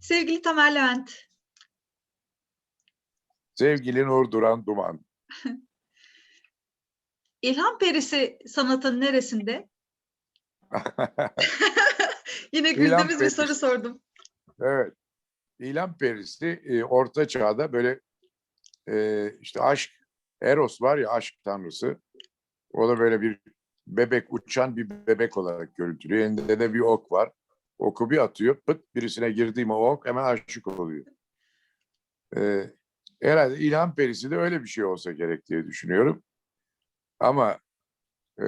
Sevgili Tamer Levent, Sevgili Nur Duran Duman. İlham Perisi sanatın neresinde? Yine İlham güldüğümüz bir Perisi. soru sordum. evet. İlan perisi e, orta çağda böyle e, işte aşk, Eros var ya aşk tanrısı. O da böyle bir bebek, uçan bir bebek olarak görüntülüyor. Elinde de bir ok var. Oku bir atıyor, pıt birisine girdiği mi ok hemen aşık oluyor. E, herhalde İlham perisi de öyle bir şey olsa gerek diye düşünüyorum. Ama e,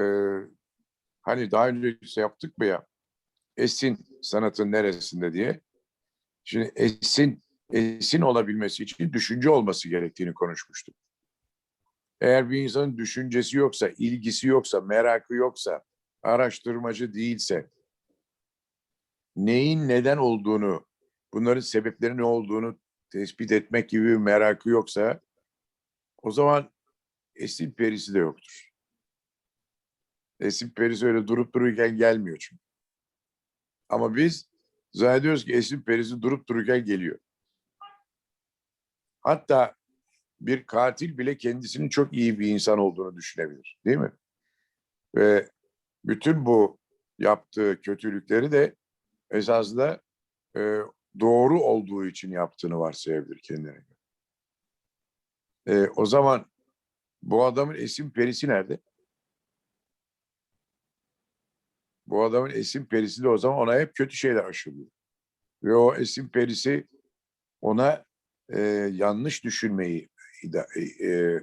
hani daha önce yaptık mı ya Esin sanatın neresinde diye. Şimdi esin, esin olabilmesi için düşünce olması gerektiğini konuşmuştuk. Eğer bir insanın düşüncesi yoksa, ilgisi yoksa, merakı yoksa, araştırmacı değilse, neyin neden olduğunu, bunların sebepleri ne olduğunu tespit etmek gibi bir merakı yoksa, o zaman esin perisi de yoktur. Esin perisi öyle durup dururken gelmiyor çünkü. Ama biz zannediyoruz ki esin perisi durup dururken geliyor. Hatta bir katil bile kendisinin çok iyi bir insan olduğunu düşünebilir. Değil mi? Ve bütün bu yaptığı kötülükleri de esasında e, doğru olduğu için yaptığını varsayabilir kendine. E, o zaman bu adamın esin perisi nerede? Bu adamın esin perisi de o zaman ona hep kötü şeyler aşılıyor. Ve o esin perisi ona e, yanlış düşünmeyi ida- e, e,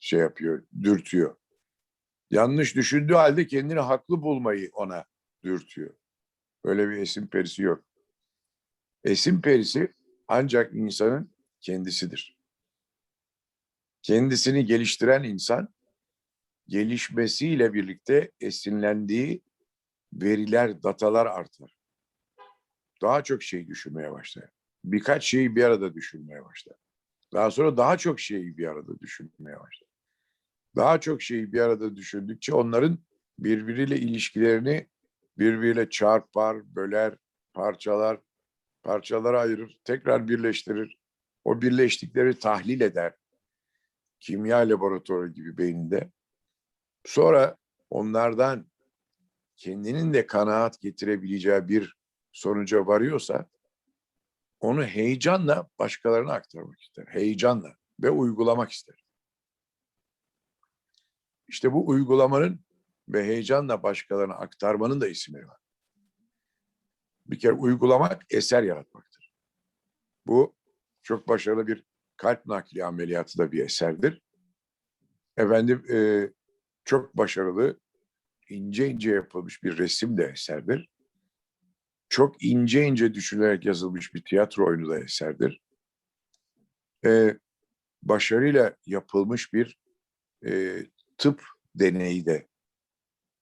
şey yapıyor, dürtüyor. Yanlış düşündüğü halde kendini haklı bulmayı ona dürtüyor. Böyle bir esin perisi yok. Esin perisi ancak insanın kendisidir. Kendisini geliştiren insan gelişmesiyle birlikte esinlendiği veriler, datalar artar. Daha çok şey düşünmeye başlar. Birkaç şeyi bir arada düşünmeye başlar. Daha sonra daha çok şeyi bir arada düşünmeye başlar. Daha çok şeyi bir arada düşündükçe onların birbiriyle ilişkilerini birbiriyle çarpar, böler, parçalar, parçalara ayırır, tekrar birleştirir. O birleştikleri tahlil eder. Kimya laboratuvarı gibi beyninde. Sonra onlardan kendinin de kanaat getirebileceği bir sonuca varıyorsa onu heyecanla başkalarına aktarmak ister. Heyecanla ve uygulamak ister. İşte bu uygulamanın ve heyecanla başkalarına aktarmanın da isimleri var. Bir kere uygulamak eser yaratmaktır. Bu çok başarılı bir kalp nakli ameliyatı da bir eserdir. Efendim e, çok başarılı ince ince yapılmış bir resim de eserdir. Çok ince ince düşünülerek yazılmış bir tiyatro oyunu da eserdir. Ee, başarıyla yapılmış bir e, tıp deneyi de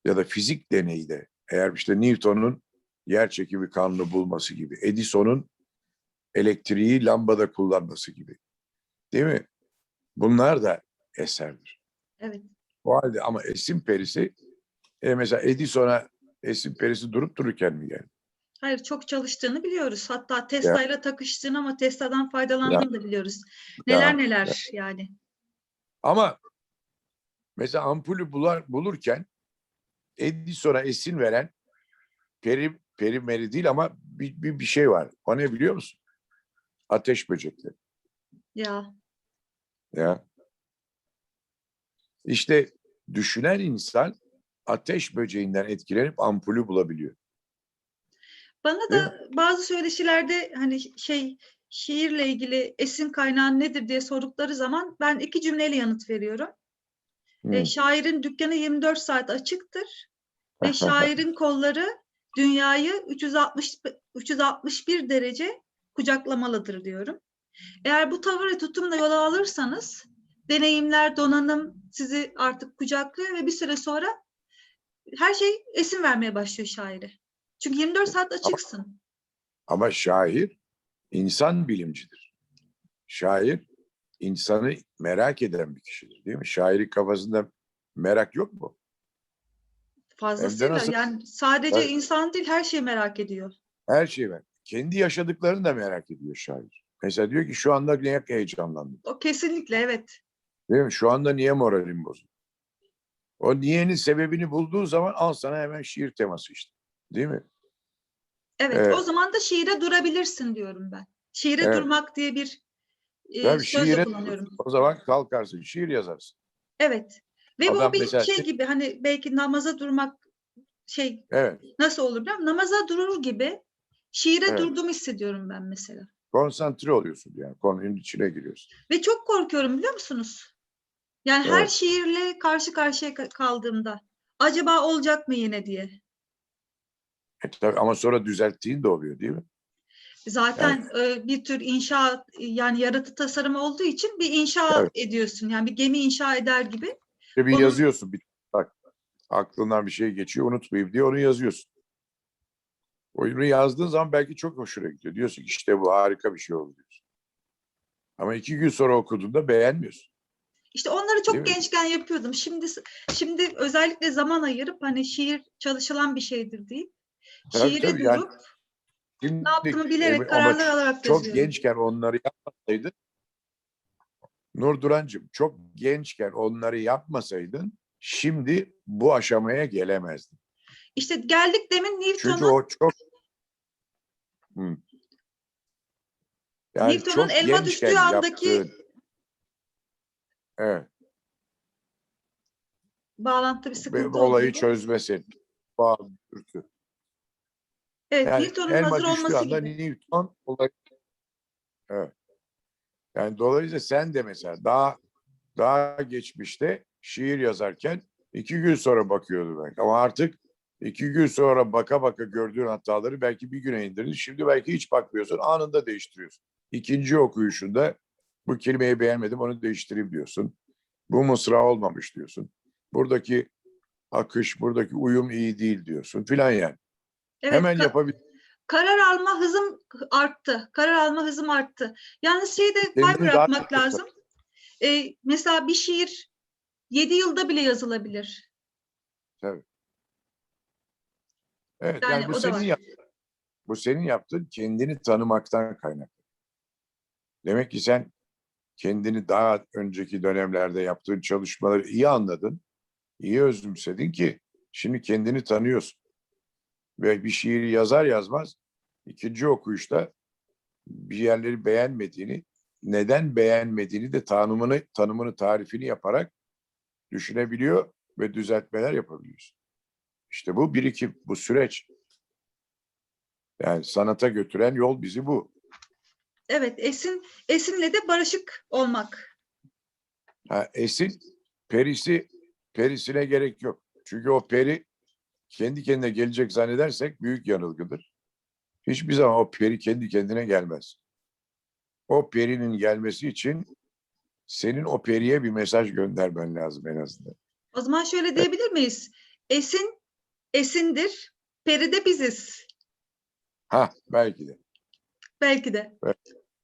ya da fizik deneyi de eğer işte Newton'un yer çekimi kanunu bulması gibi, Edison'un elektriği lambada kullanması gibi. Değil mi? Bunlar da eserdir. Evet. O halde ama esin perisi e mesela Edison'a esin perisi durup dururken mi geldi? Hayır çok çalıştığını biliyoruz. Hatta Tesla ile takıştığını ama Tesla'dan faydalandığını da biliyoruz. Neler Ya, neler yani. Ama mesela ampulü bular, bulurken Edison'a esin veren peri, perimeri değil ama bir, bir, bir şey var. O ne biliyor musun? Ateş böcekleri. Ya Ya. İşte düşünen insan ateş böceğinden etkilenip ampulü bulabiliyor. bana da bazı söyleşilerde hani şey şiirle ilgili esin kaynağı nedir diye sordukları zaman ben iki cümleyle yanıt veriyorum. Hmm. E, şairin dükkanı 24 saat açıktır ve şairin kolları dünyayı 360 361 derece kucaklamalıdır diyorum. Eğer bu tavır ve tutumla yola alırsanız deneyimler, donanım sizi artık kucaklıyor ve bir süre sonra her şey esin vermeye başlıyor şaire. Çünkü 24 saat açıksın. Ama şair insan bilimcidir. Şair insanı merak eden bir kişidir değil mi? Şairin kafasında merak yok mu? Fazlasıyla nasıl? yani sadece Evet. insan değil her şeyi merak ediyor. Her şey var. kendi yaşadıklarını da merak ediyor şair. Mesela diyor ki şu anda niye heyecanlandım? O kesinlikle evet. Değil mi? Şu anda niye moralim bozuk? O niyenin sebebini bulduğu zaman al sana hemen şiir teması işte. Değil mi? Evet, Evet. o zaman da şiire durabilirsin diyorum ben. Şiire Evet. durmak diye bir e, Tabii söz de şiire kullanıyorum. o zaman kalkarsın, şiir yazarsın. Evet. Ve Adam bu bir mesela- şey gibi hani belki namaza durmak şey Evet. nasıl olur biliyor musun? Namaza durur gibi şiire Evet. durduğumu hissediyorum ben mesela. Konsantre oluyorsun yani. Konunun içine giriyorsun. Ve çok korkuyorum biliyor musunuz? Yani her Evet. şiirle karşı karşıya ka- kaldığımda acaba olacak mı yine diye. E tabii ama sonra düzelttiğin de oluyor değil mi? Zaten e, bir tür inşa yani yaratı tasarım olduğu için bir inşa Evet. ediyorsun. Yani bir gemi inşa eder gibi. İşte bir Onun- yazıyorsun. Bir, bak aklından bir şey geçiyor unutmayayım diye onu yazıyorsun. Oyunu yazdığın zaman belki çok hoşuna gidiyor. Diyorsun ki işte bu harika bir şey oldu diyorsun. Ama iki gün sonra okuduğunda beğenmiyorsun. İşte onları Değil çok mi? gençken yapıyordum. Şimdi şimdi özellikle zaman ayırıp hani şiir çalışılan bir şeydir deyip Tabii, şiire tabii, durup yani Şimdi, ne yaptığımı e, bilerek ama kararlar alarak çok yazıyorum. gençken onları yapmasaydın Nur Durancığım çok gençken onları yapmasaydın şimdi bu aşamaya gelemezdin. İşte geldik demin Çünkü Newton'un o çok Hı. Yani Newton'un elma düştüğü andaki- yaptığın- Evet, bağlantı bir sıkıntı olayı oluyordu. çözmesin. Bağlı. Evet, Yani Newton'un hazır olması gibi. Newton olayı. Evet. Yani dolayısıyla sen de mesela daha daha geçmişte şiir yazarken iki gün sonra bakıyordu belki. Ama artık iki gün sonra baka baka gördüğün hataları belki bir güne indirdin. Şimdi belki hiç bakmıyorsun. Anında değiştiriyorsun. İkinci okuyuşunda bu kelimeyi beğenmedim onu değiştireyim diyorsun. Bu mısra olmamış diyorsun. Buradaki akış, buradaki uyum iyi değil diyorsun filan yani. Evet, Hemen ka- yapabil karar alma hızım arttı. Karar alma hızım arttı. Yalnız şeyi de pay bırakmak lazım. Ee, mesela bir şiir 7 yılda bile yazılabilir. Tabii. Evet Yani yani, bu senin yaptığın. Bu senin yaptığın kendini tanımaktan kaynaklı. Demek ki sen kendini daha önceki dönemlerde yaptığın çalışmaları iyi anladın, iyi özümsedin ki şimdi kendini tanıyorsun. Ve bir şiiri yazar yazmaz ikinci okuyuşta bir yerleri beğenmediğini, neden beğenmediğini de tanımını, tanımını, tarifini yaparak düşünebiliyor ve düzeltmeler yapabiliyorsun. İşte bu birikim, bu süreç. Yani sanata götüren yol bizi bu. Evet, Esin Esin'le de barışık olmak. Ha, Esin perisi perisine gerek yok. Çünkü o peri kendi kendine gelecek zannedersek büyük yanılgıdır. Hiçbir zaman o peri kendi kendine gelmez. O perinin gelmesi için senin o periye bir mesaj göndermen lazım en azından. O zaman şöyle diyebilir miyiz? Esin Esin'dir, peri de biziz. Ha belki de. Belki de.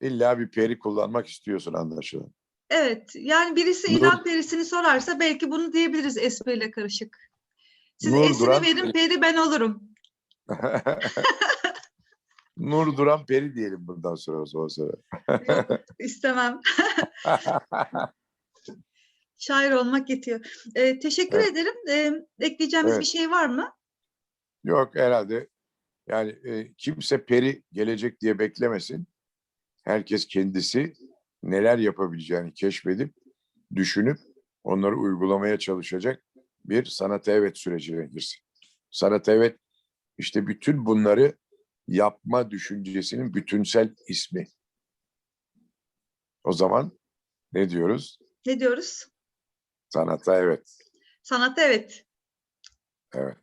İlla bir peri kullanmak istiyorsun anlaşılan. Evet, yani birisi ilan perisini sorarsa belki bunu diyebiliriz espriyle karışık. Siz Nur esini Duran- verin, peri ben olurum. Nur Duran Peri diyelim bundan sonra o zaman sonra. Yok, istemem. Şair olmak yetiyor. Ee, teşekkür Evet. ederim. Ee, ekleyeceğimiz Evet. bir şey var mı? Yok herhalde. Yani e, kimse peri gelecek diye beklemesin. Herkes kendisi neler yapabileceğini keşfedip, düşünüp onları uygulamaya çalışacak bir sanata evet sürecine girsin. Sanata evet işte bütün bunları yapma düşüncesinin bütünsel ismi. O zaman ne diyoruz? Ne diyoruz? Sanata evet. Sanata evet. Evet.